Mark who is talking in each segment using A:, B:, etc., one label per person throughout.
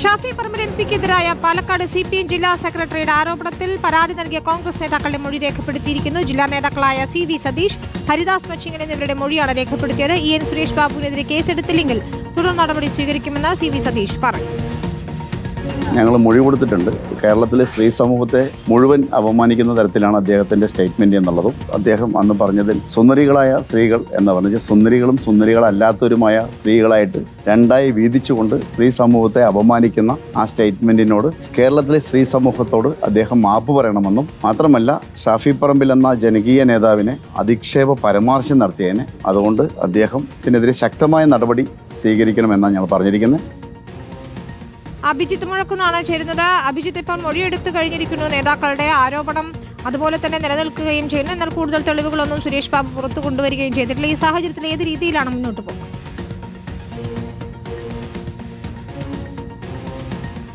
A: Shafi Parambil M പിക്കെതിരായ Palakkad C P M ജില്ലാ സെക്രട്ടറിയുടെ ആരോപണത്തിൽ പരാതി നൽകിയ കോൺഗ്രസ് നേതാക്കളുടെ മൊഴി രേഖപ്പെടുത്തിയിരിക്കുന്നു. ജില്ലാ നേതാക്കളായ സി വി സതീഷ് ഹരിദാസ് മച്ചിങ്ങൻ എന്നിവരുടെ മൊഴിയാണ് രേഖപ്പെടുത്തിയത്. ഇ എൻ സുരേഷ് ബാബുവിനെതിരെ കേസെടുത്തില്ലെങ്കിൽ തുടർ നടപടി സ്വീകരിക്കുമെന്ന് സി വി സതീഷ് പറഞ്ഞു.
B: ഞങ്ങൾ മൊഴി കൊടുത്തിട്ടുണ്ട്. കേരളത്തിലെ സ്ത്രീ സമൂഹത്തെ മുഴുവൻ അപമാനിക്കുന്ന തരത്തിലാണ് അദ്ദേഹത്തിന്റെ സ്റ്റേറ്റ്മെന്റ് എന്നുള്ളതും. അദ്ദേഹം അന്ന് പറഞ്ഞതിൽ സുന്ദരികളായ സ്ത്രീകൾ എന്ന് പറഞ്ഞ സുന്ദരികളും സുന്ദരികളല്ലാത്തവരുമായ സ്ത്രീകളായിട്ട് രണ്ടായി വീതിച്ചുകൊണ്ട് സ്ത്രീ സമൂഹത്തെ അപമാനിക്കുന്ന ആ സ്റ്റേറ്റ്മെന്റിനോട് കേരളത്തിലെ സ്ത്രീ സമൂഹത്തോട് അദ്ദേഹം മാപ്പ് പറയണമെന്നും മാത്രമല്ല ഷാഫി പറമ്പിൽ എന്ന ജനകീയ നേതാവിനെ അധിക്ഷേപ പരാമർശം നടത്തിയതിന് അതുകൊണ്ട് അദ്ദേഹത്തിനെതിരെ ശക്തമായ നടപടി സ്വീകരിക്കണമെന്നാണ് ഞങ്ങൾ പറഞ്ഞിരിക്കുന്നത്.
A: അഭിജിത്ത് മുഴക്കുന്നാണ് ചേരുന്നത്. അഭിജിത്ത് ഇപ്പം മൊഴിയെടുത്തു കഴിഞ്ഞിരിക്കുന്നു. നേതാക്കളുടെ ആരോപണം അതുപോലെ തന്നെ നിലനിൽക്കുകയും ചെയ്യുന്നു. എന്നാൽ കൂടുതൽ തെളിവുകളൊന്നും സുരേഷ് ബാബു പുറത്തു കൊണ്ടുവരികയും ചെയ്തിട്ടില്ല. ഈ സാഹചര്യത്തിൽ ഏത് രീതിയിലാണ് മുന്നോട്ട് പോകുന്നത്?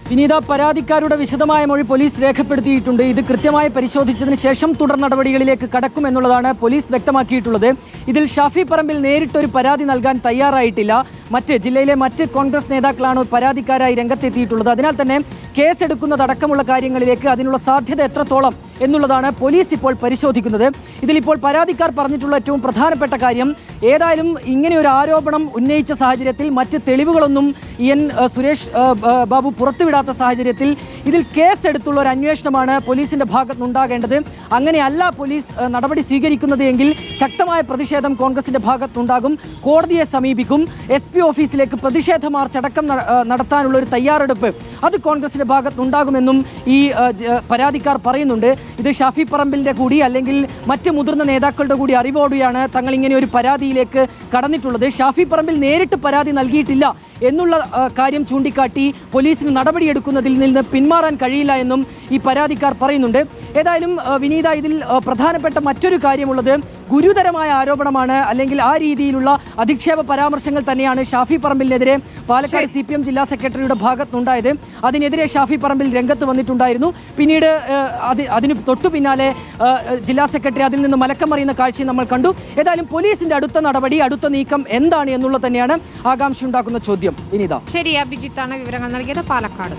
C: വിനീത പരാതിക്കാരുടെ വിശദമായ മൊഴി പോലീസ് രേഖപ്പെടുത്തിയിട്ടുണ്ട്. ഇത് കൃത്യമായി പരിശോധിച്ചതിന് ശേഷം തുടർ നടപടികളിലേക്ക് കടക്കുമെന്നുള്ളതാണ് പോലീസ് വ്യക്തമാക്കിയിട്ടുള്ളത്. ഇതിൽ ഷാഫി പറമ്പിൽ നേരിട്ടൊരു പരാതി നൽകാൻ തയ്യാറായിട്ടില്ല. മറ്റ് ജില്ലയിലെ മറ്റ് കോൺഗ്രസ് നേതാക്കളാണ് പരാതിക്കാരായി രംഗത്തെത്തിയിട്ടുള്ളത്. അതിനാൽ തന്നെ കേസെടുക്കുന്നതടക്കമുള്ള കാര്യങ്ങളിലേക്ക് അതിനുള്ള സാധ്യത എത്രത്തോളം എന്നുള്ളതാണ് പോലീസ് ഇപ്പോൾ പരിശോധിക്കുന്നത്. ഇതിലിപ്പോൾ പരാതിക്കാർ പറഞ്ഞിട്ടുള്ള ഏറ്റവും പ്രധാനപ്പെട്ട കാര്യം ഏതായാലും ഇങ്ങനെ ഒരു ആരോപണം ഉന്നയിച്ച സാഹചര്യത്തിൽ മറ്റ് തെളിവുകളൊന്നും എൻ സുരേഷ് ബാബു പുറത്തുവിടാത്ത സാഹചര്യത്തിൽ ഇതിൽ കേസ് കേസെടുത്തുള്ള ഒരു അന്വേഷണമാണ് പോലീസിന്റെ ഭാഗത്തുനിന്നുണ്ടാകേണ്ടത്. അങ്ങനെയല്ല പോലീസ് നടപടി സ്വീകരിക്കുന്നത് എങ്കിൽ ശക്തമായ പ്രതിഷേധം കോൺഗ്രസിന്റെ ഭാഗത്തുനിന്നുണ്ടാകും. കോടതിയെ സമീപിക്കും. എസ് പി ഓഫീസിലേക്ക് പ്രതിഷേധ മാർച്ച് അടക്കം നടത്താനുള്ള ഒരു തയ്യാറെടുപ്പ് അത് കോൺഗ്രസിന്റെ ഭാഗത്തുനിന്നുണ്ടാകുമെന്നും ഈ പരാതിക്കാർ പറയുന്നുണ്ട്. ഇത് ഷാഫി പറമ്പിലിന്റെ കൂടി അല്ലെങ്കിൽ മറ്റ് മുതിർന്ന നേതാക്കളുടെ കൂടി അറിവോടെയാണ് തങ്ങൾ ഇങ്ങനെ ഒരു പരാതിയിലേക്ക് കടന്നിട്ടുള്ളത്. ഷാഫി പറമ്പിൽ നേരിട്ട് പരാതി നൽകിയിട്ടില്ല. എന്നുള്ള കാര്യം ചൂണ്ടിക്കാട്ടി പോലീസിന് നടപടിയെടുക്കുന്നതിൽ നിന്ന് പിന്മാറാൻ കഴിയില്ല എന്നും ഈ പരാതിക്കാർ പറയുന്നുണ്ട്. ഏതായാലും വിനീത ഇതിൽ പ്രധാനപ്പെട്ട മറ്റൊരു കാര്യമുള്ളത് ഗുരുതരമായ ആരോപണമാണ്. അല്ലെങ്കിൽ ആ രീതിയിലുള്ള അധിക്ഷേപ പരാമർശങ്ങൾ തന്നെയാണ് ഷാഫി പറമ്പിലിനെതിരെ പാലക്കാട് സി പി എം ജില്ലാ സെക്രട്ടറിയുടെ ഭാഗത്തുനിന്നുണ്ടായത്. അതിനെതിരെ ഷാഫി പറമ്പിൽ രംഗത്ത് വന്നിട്ടുണ്ടായിരുന്നു. പിന്നീട് അതിന് തൊട്ടു പിന്നാലെ ജില്ലാ സെക്രട്ടറി അതിൽ നിന്ന് മലക്കം മറിയുന്ന കാഴ്ചയും നമ്മൾ കണ്ടു. ഏതായാലും പോലീസിന്റെ അടുത്ത നടപടി അടുത്ത നീക്കം എന്താണ് എന്നുള്ളത് തന്നെയാണ് ആകാംക്ഷ ഉണ്ടാക്കുന്ന ചോദ്യം. ഇനിതാ
A: ശരി അഭിജിത്താണ് വിവരങ്ങൾ നൽകിയത്. പാലക്കാട്.